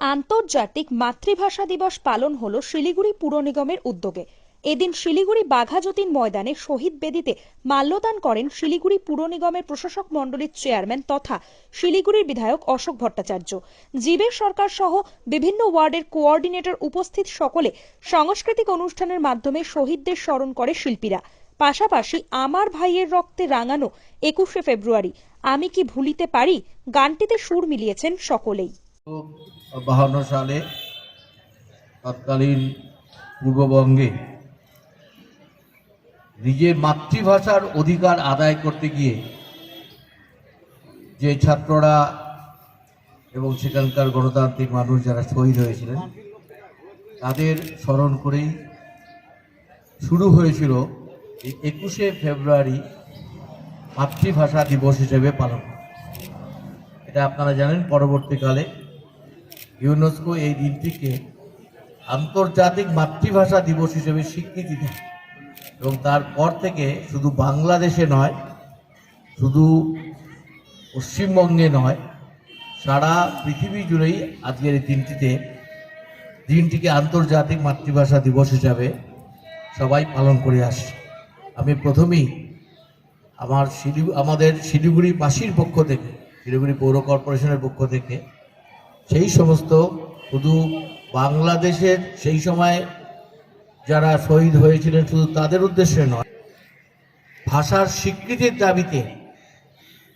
আন্তর্জাতিক মাতৃভাষা দিবস পালন হলো শিলিগুড়ি পুর নিগমের উদ্যোগে। এদিন শিলিগুড়ি বাঘাযতীন ময়দানে শহীদ বেদিতে মাল্যদান করেন শিলিগুড়ি পুর নিগমের প্রশাসক মণ্ডলীর চেয়ারম্যান তথা শিলিগুড়ির বিধায়ক অশোক ভট্টাচার্য। জীবের সরকার সহ বিভিন্ন ওয়ার্ডের কোঅর্ডিনেটর উপস্থিত সকলে সাংস্কৃতিক অনুষ্ঠানের মাধ্যমে শহীদদের স্মরণ করে শিল্পীরা। পাশাপাশি আমার ভাইয়ের রক্তে রাঙানো একুশে ফেব্রুয়ারি, আমি কি ভুলিতে পারি? গানটিতে সুর মিলিয়েছেন সকলেই। বাহান্ন সালে তৎকালীন পূর্ববঙ্গে নিজের মাতৃভাষার অধিকার আদায় করতে গিয়ে যে ছাত্ররা এবং সেখানকার গণতান্ত্রিক মানুষ যারা শহীদ হয়েছিলেন, তাদের স্মরণ করেই শুরু হয়েছিল এই একুশে ফেব্রুয়ারি মাতৃভাষা দিবস হিসেবে পালন। এটা আপনারা জানেন, পরবর্তীকালে ইউনেস্কো এই দিনটিকে আন্তর্জাতিক মাতৃভাষা দিবস হিসেবে স্বীকৃতি দেয়। এবং তারপর থেকে শুধু বাংলাদেশে নয়, শুধু পশ্চিমবঙ্গে নয়, সারা পৃথিবী জুড়েই আজকের এই দিনটিতে, দিনটিকে আন্তর্জাতিক মাতৃভাষা দিবস হিসাবে সবাই পালন করে আসছে। আমি প্রথমেই আমার শিলি আমাদের শিলিগুড়ি বাসীর পক্ষ থেকে, শিলিগুড়ি পৌর কর্পোরেশনের পক্ষ থেকে সেই সমস্ত শুধু বাংলাদেশের সেই সময় যারা শহীদ হয়েছিলেন শুধু তাদের উদ্দেশ্যে নয়, ভাষার স্বীকৃতির দাবিতে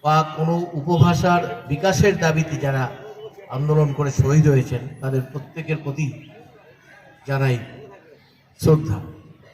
বা কোনো উপভাষার বিকাশের দাবিতে যারা আন্দোলন করে শহীদ হয়েছেন, তাদের প্রত্যেকের প্রতি জানাই শ্রদ্ধা।